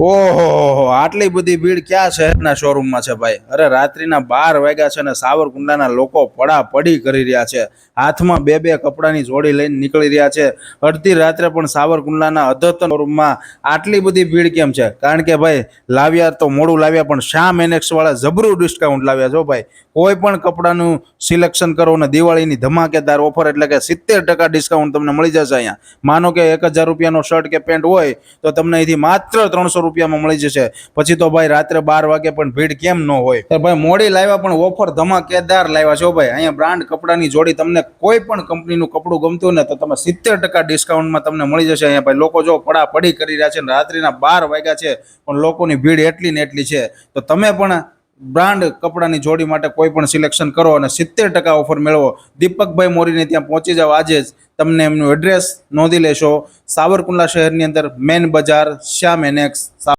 ઓહો, આટલી બધી ભીડ ક્યાં શહેરના શોરૂમમાં છે ભાઈ? અરે, રાત્રિના બાર વાગ્યા છે ને સાવરકુંડલાના લોકો પડા પડી કરી રહ્યા છે. હાથમાં બે બે કપડાની જોડી લઈને નીકળી રહ્યા છે. અડધી રાત્રે પણ સાવરકુંડલાના અધતન શોરૂમમાં આટલી બધી ભીડ કેમ છે? કારણ કે ભાઈ, લાવ્યા તો મોડું લાવ્યા, પણ શા મેનેક્સ વાળા જબરું ડિસ્કાઉન્ટ લાવ્યા છો ભાઈ. કોઈ પણ કપડાનું સિલેક્શન કરો ને દિવાળીની ધમાકેદાર ઓફર એટલે કે સિત્તેર ટકા ડિસ્કાઉન્ટ તમને મળી જશે અહીંયા. માનો કે એક હજાર રૂપિયાનો શર્ટ કે પેન્ટ હોય, તો તમને અહીંથી માત્ર ત્રણસો રૂપિયામાં મળી જશે. પછી તો ભાઈ રાત્રે બાર વાગે પણ ભીડ કેમ ન હોય? ભાઈ મોડી લાવ્યા પણ ઓફર ધમાકેદાર લાવ્યા છો ભાઈ. અહીંયા બ્રાન્ડ કપડાની જોડી તમને કોઈ પણ કંપનીનું કપડું ગમતું ને તો તમે સિત્તેર ટકા ડિસ્કાઉન્ટમાં તમને મળી જશે. અહીંયા ભાઈ લોકો જો પડા પડી કરી રહ્યા છે ને રાત્રિના બાર વાગ્યા છે, પણ લોકોની ભીડ એટલી ને એટલી છે. તો તમે પણ બ્રાન્ડ કપડાની જોડી માટે કોઈ પણ સિલેક્શન કરો અને સિત્તેર ટકા ઓફર મેળવો. દીપકભાઈ મોરીને ત્યાં પહોંચી જાઓ. આજે જ તમને એમનું એડ્રેસ નોંધી લેશો. સાવરકુંડલા શહેરની અંદર મેન બજાર, શ્યામ એનેક્સ